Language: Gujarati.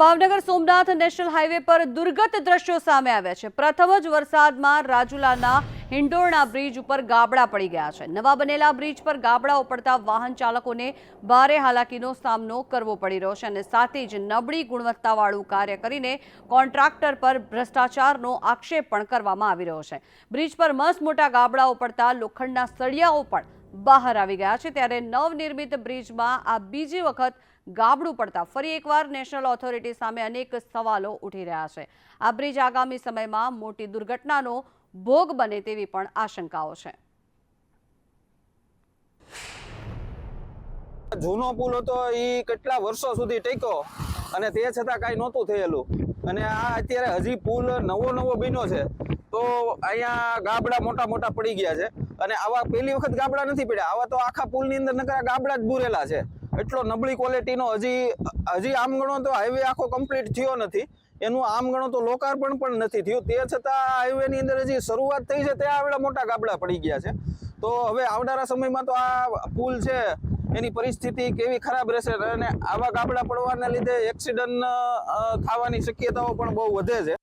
ભાવનગર સોમનાથ નેશનલ હાઈવે પર દુર્ગત દ્રશ્યો સામે આવ્યા છે. પ્રથમ જ વરસાદમાં રાજુલાના હિંડોળના બ્રિજ ઉપર ગાબડા પડી ગયા છે. નવા બનેલા બ્રિજ પર ગાબડાઓ પડતા વાહન ચાલકોને ભારે હાલાકીનો સામનો કરવો પડી રહ્યો છે અને સાથે જ નબળી ગુણવત્તાવાળું કાર્ય કરીને કોન્ટ્રાક્ટર પર ભ્રષ્ટાચારનો આક્ષેપ પણ કરવામાં આવી રહ્યો છે. બ્રિજ પર મસ્ત મોટા ગાબડાઓ પડતા લોખંડના સળિયાઓ પણ બહાર આવી ગયા છે ત્યારે નવનિર્મિત બ્રિજમાં આ બીજી વખત ગાબડું પડતા ફરી એકવાર નેશનલ ઓથોરિટી સામે અનેક સવાલો ઉઠી રહ્યા છે. આ બ્રિજ આગામી સમયમાં મોટી દુર્ઘટનાનો ભોગ બને તેવી પણ આશંકાઓ છે. જૂનો પુલ હતો એ કેટલા વર્ષો સુધી ટેક્યો અને તે છતાં કાંઈ નહોતું થયેલું. અને આ અત્યારે હજી પુલ નવો નવો બન્યો છે. તો અહીંયા ગાબડા મોટા મોટા પડી ગયા છે. અને આવા પહેલી વખત ગાબડા નથી પડ્યા. આવા તો આખા પુલની અંદર નકરા ગાબડા જ બુરેલા છે. એટલો નબળી ક્વોલિટીનો હજી હજી આમ ગણો તો હાઈવે આખો કમ્પ્લીટ થયો નથી. એનું આમ ગણો તો લોકાર્પણ પણ નથી થયું. તે છતાં હાઈવેની અંદર હજી શરૂઆત થઈ છે, ત્યાં આવડા મોટા ગાબડા પડી ગયા છે. તો હવે આવનારા સમયમાં તો આ પુલ છે, એની પરિસ્થિતિ કેવી ખરાબ રહેશે? અને આવા ગાબડા પડવાના લીધે એક્સિડન્ટ થવાની શક્યતાઓ પણ બહુ વધે છે.